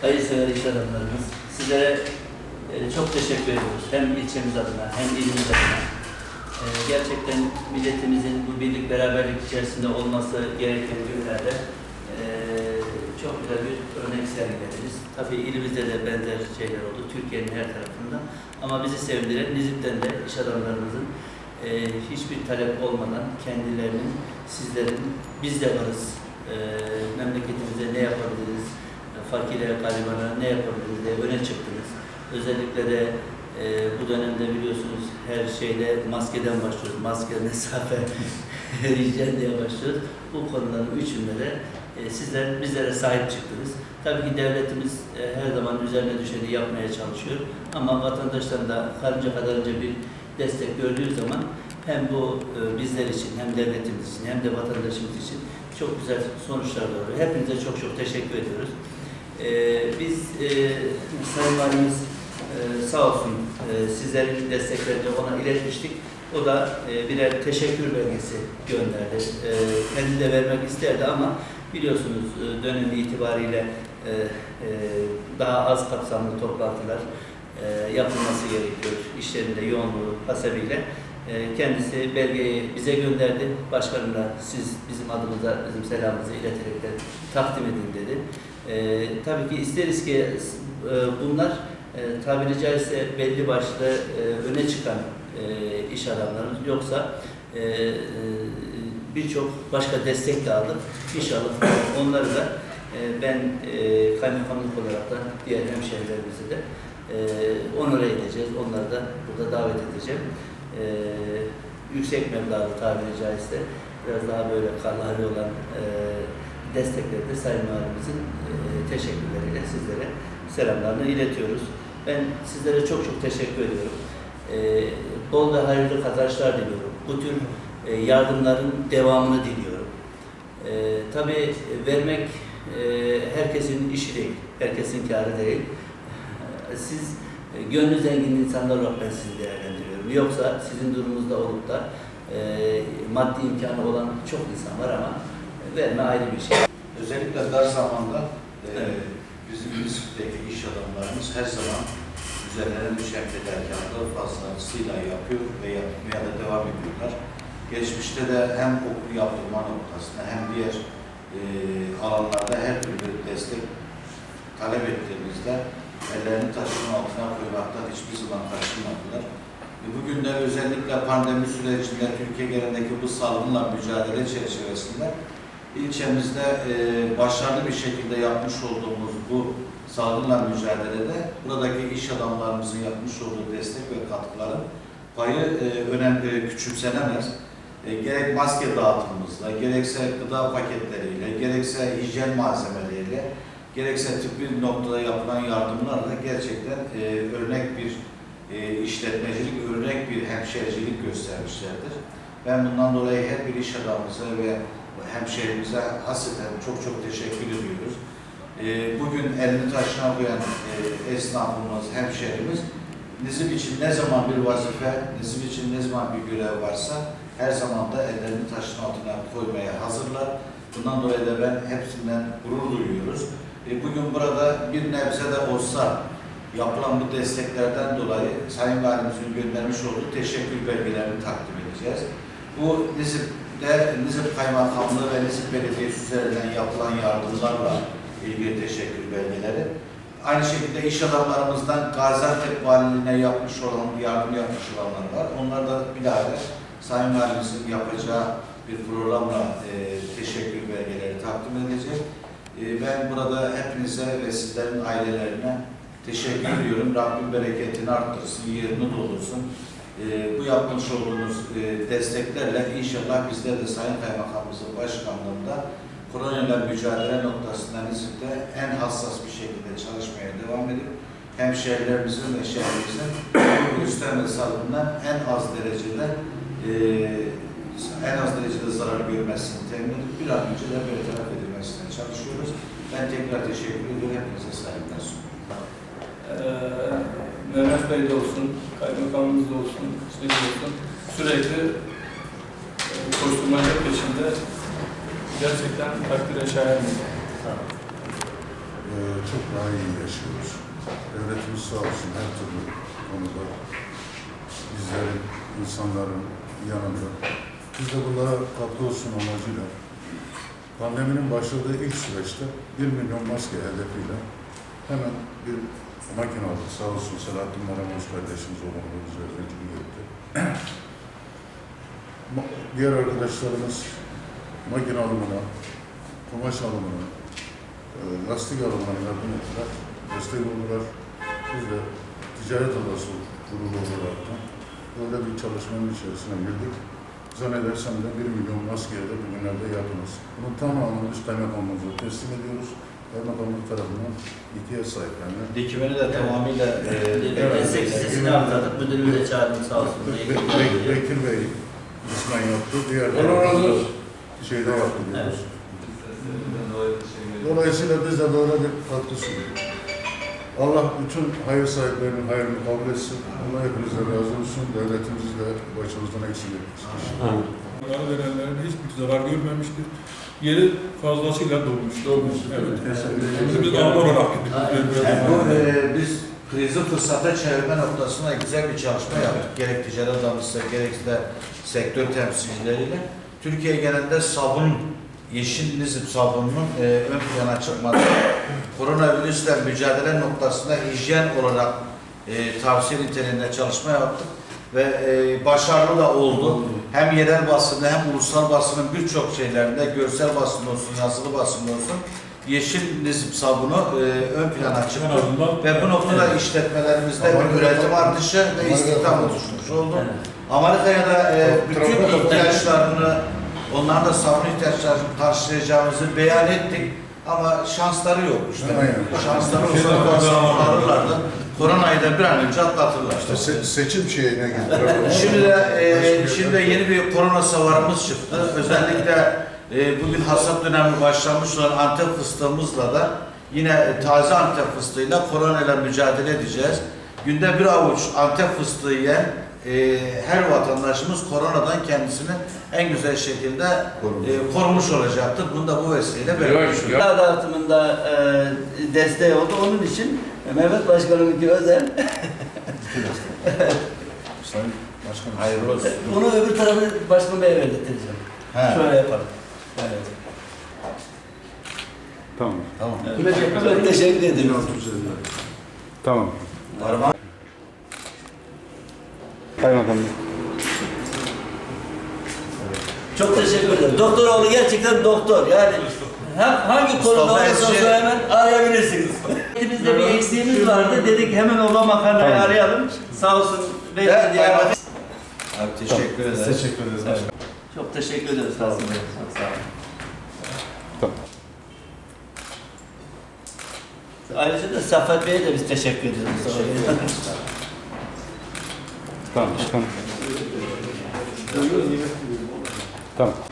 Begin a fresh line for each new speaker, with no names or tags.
hayırsever iş adamlarımız, sizlere e, çok teşekkür ediyoruz. Hem ilçemiz adına hem ilimiz adına. E, gerçekten milletimizin bu birlik beraberlik içerisinde olması gereken günlerde e, çok güzel bir örnek sergilediniz. Tabii ilimizde de benzer şeyler oldu, Türkiye'nin her tarafında. Ama bizi sevindiren Nizip'ten de iş adamlarımızın e, hiçbir talep olmadan kendilerinin, sizlerin, biz de varız, e, memleketimize ne yapabiliriz, fakire, garibana ne yapabiliriz diye öne çıktınız. Özellikle de e, bu dönemde biliyorsunuz her şeyde maskeden başlıyoruz. Maske, mesafe, hijyen diye başlıyoruz. Bu konuların üçünde de e, sizler bizlere sahip çıktınız. Tabii ki devletimiz e, her zaman üzerine düşeni yapmaya çalışıyor. Ama vatandaştan da karınca kadarınca bir destek gördüğü zaman hem bu e, bizler için hem devletimiz için hem de vatandaşımız için çok güzel sonuçlar doğuruyor. Hepinize çok çok teşekkür ediyoruz. E, biz e, Sayın Valimiz e, sağ olsun e, sizlerin desteklerini ona iletmiştik. O da e, birer teşekkür belgesi gönderdi. E, kendi de vermek isterdi ama biliyorsunuz e, dönem itibariyle e, e, daha az kapsamlı toplantılar e, yapılması gerekiyor. İşlerinde yoğunluğu hasebiyle. E, kendisi belgeyi bize gönderdi. Başkanına siz bizim adımıza bizim selamımızı ileterek de takdim edin dedi. E, tabii ki isteriz ki e, bunlar e, tabiri caizse belli başlı e, öne çıkan e, iş adamlarımız yoksa e, e, birçok başka destek de aldık. İnşallah onları da e, ben e, kaymakamlık olarak da diğer hemşehrilerimizi de e, onore edeceğiz. Onları da burada davet edeceğim. E, yüksek meblağlı tabiri caizse biraz daha böyle kalari olan e, destekleri de Sayın Valimizin e, teşekkürleriyle sizlere selamlarını iletiyoruz. Ben sizlere çok çok teşekkür ediyorum. E, bol ve hayırlı kazançlar diliyorum. Bu tür e, yardımların devamını diliyorum. E, tabii vermek e, herkesin işi değil, herkesin kârı değil. Siz e, gönlü zengin insanlar olarak ben sizi değerlendiriyorum. Yoksa sizin durumunuzda olup da e, maddi imkanı olan çok insan var ama verme ayrı bir şey.
Özellikle dar zamanda e,
Evet.
bizim Yusuf'taki iş adamlarımız her zaman üzerlerine düşen fedakarlığı fazlasıyla yapıyor ve yapmaya da devam ediyorlar. Geçmişte de hem okul yaptırma noktasında hem diğer e, alanlarda her türlü destek talep ettiğimizde ellerini taşın altına koymaktan hiçbir zaman kaçınmadılar. E, Bugün de özellikle pandemi sürecinde Türkiye genelindeki bu salgınla mücadele çerçevesinde ilçemizde e, başarılı bir şekilde yapmış olduğumuz bu salgınla mücadelede buradaki iş adamlarımızın yapmış olduğu destek ve katkıların payı e, önemli, küçümsenemez. Gerek maske dağıtımımızla, gerekse gıda paketleriyle, gerekse hijyen malzemeleriyle, gerekse tıbbi noktada yapılan yardımlarla gerçekten örnek bir e, işletmecilik, örnek bir hemşericilik göstermişlerdir. Ben bundan dolayı her bir iş adamımıza ve hemşehrimize hasreten çok çok teşekkür ediyoruz. Ee, bugün elini taşına koyan e, esnafımız, hemşehrimiz Nizip için ne zaman bir vazife, Nizip için ne zaman bir görev varsa her zaman da ellerini taşın altına koymaya hazırlar. Bundan dolayı da ben hepsinden gurur duyuyoruz. E, bugün burada bir nebze de olsa yapılan bu desteklerden dolayı Sayın Valimizin göndermiş olduğu teşekkür belgelerini takdim edeceğiz. Bu Nizip'te Nizip Kaymakamlığı ve Nizip Belediyesi üzerinden yapılan yardımlarla ilgili teşekkür belgeleri. Aynı şekilde iş adamlarımızdan Gaziantep Valiliğine yapmış olan, yardım yapmış olanlar var. Onlar da bilahare Sayın Valimizin yapacağı bir programla e, teşekkür belgeleri takdim edecek. E, ben burada hepinize ve sizlerin ailelerine teşekkür ediyorum. Rabbim bereketini arttırsın, yerini doldursun. Ee, bu yapmış olduğunuz e, desteklerle inşallah bizler de Sayın Kaymakamımızın başkanlığında koronayla mücadele noktasında Nizip'te en hassas bir şekilde çalışmaya devam edip hemşehrilerimizin ve şehrimizin virüsten ve salgından en az derecede e, en az derecede zarar görmesini temin edip bir an önce de bertaraf edilmesine çalışıyoruz. Ben tekrar teşekkür ediyorum. Hepinize saygılar sunuyorum.
De olsun, kaymakamımız da olsun, de olsun sürekli e, koşturmaca peşinde gerçekten takdire şayan.
Ee, çok daha iyi yaşıyoruz. Devletimiz sağ olsun her türlü konuda bizlerin, insanların yanında. Biz de bunlara katkı olsun amacıyla pandeminin başladığı ilk süreçte 1 milyon maske hedefiyle hemen bir makine aldık. Sağ olsun Selahattin Maramos kardeşimiz bu bize öncülük etti. Diğer arkadaşlarımız makine alımına, kumaş alımına, e, lastik alımına yardım ettiler, destek oldular. Biz de ticaret odası kurulu olarak da böyle bir çalışmanın içerisine girdik. Zannedersem de 1 milyon maskeye de bugünlerde yakınız. Bunun tamamını biz kaymakamımıza teslim ediyoruz. Kaymakamlık tarafından ihtiyaç sahiplerine
Dikimini de tamamıyla e,
Evet. Destek listesini aktardık. Müdürümüz de çağırdım sağ olsun.
Be- Be- Be- Bekir Bey İsmail yaptı. Diğer tarafında şeyde yaptı diyoruz. Dolayısıyla biz de böyle bir katkı sunuyoruz. Allah bütün hayır sahiplerinin hayrını kabul etsin. Allah hepinizden razı olsun. Devletimizi de başımızdan eksik etmesin.
Zarar verenlerin hiçbir zarar görmemiştir. Yeri fazlasıyla dolmuş. Dolmuş. Evet. Bunu biz anlar olarak
bu e, biz krizi fırsata çevirme noktasında güzel bir çalışma yaptık. Gerek ticaret adamıysa gerekse de sektör temsilcileriyle. Türkiye genelinde sabun, yeşil nizip sabununun e, ön plana çıkması, koronavirüsle mücadele noktasında hijyen olarak e, tavsiye niteliğinde çalışma yaptık ve e, başarılı da oldu. Hem yerel basında hem ulusal basının birçok şeylerinde görsel basın olsun, yazılı basın olsun yeşil nizip sabunu e, ön plana çıktı. Ve bu noktada işletmelerimizde bir üretim artışı ve istihdam oluşmuş oldu.
Evet.
Amerika'ya da e, bütün ihtiyaçlarını, onların da sabun ihtiyaçlarını karşılayacağımızı beyan ettik. Ama şansları yok işte.
Aynen.
Şansları olsa da sabun alırlardı. Koronayı da bir an önce atlatırlar.
İşte se- seçim şeyine gidiyor.
Şimdi de e, şimdi de yeni bir korona savarımız çıktı. Özellikle e, bugün hasat dönemi başlamış olan Antep fıstığımızla da yine e, taze Antep fıstığıyla korona ile mücadele edeceğiz. Günde bir avuç Antep fıstığı yiyen e, her vatandaşımız koronadan kendisini en güzel şekilde e, korumuş olacaktır. Bunu da bu vesileyle belirtmiş olayım.
Gıda dağıtımında e, desteği oldu. Onun için Mehmet Başkanım'ınki özel.
Sayın Başkanım.
Hayırlı olsun.
Onu öbür tarafı Başkan Bey'e verdirteceğim.
He,
Şöyle yapalım. Evet.
Tamam.
Tamam.
Evet. Teşekkür ederim.
1650.
Tamam.
Parmak
Kaymakam Bey.
Çok teşekkür ederim. Doktoroğlu gerçekten doktor. Yani hem hangi konuda
Mustafa
olursa hemen arayabilirsiniz. Bizde bir eksiğimiz vardı. Dedik hemen ola makarnayı
Tamam.
arayalım. Sağ olsun.
ve
Beyefendi
Abi teşekkür ederiz.
Teşekkür ederiz.
Evet. Çok teşekkür ederiz. Sağ olun. Sağ olun.
Tamam.
Ayrıca da Saffet Bey'e de biz teşekkür ediyoruz.
Tamam. Tamam. Tamam.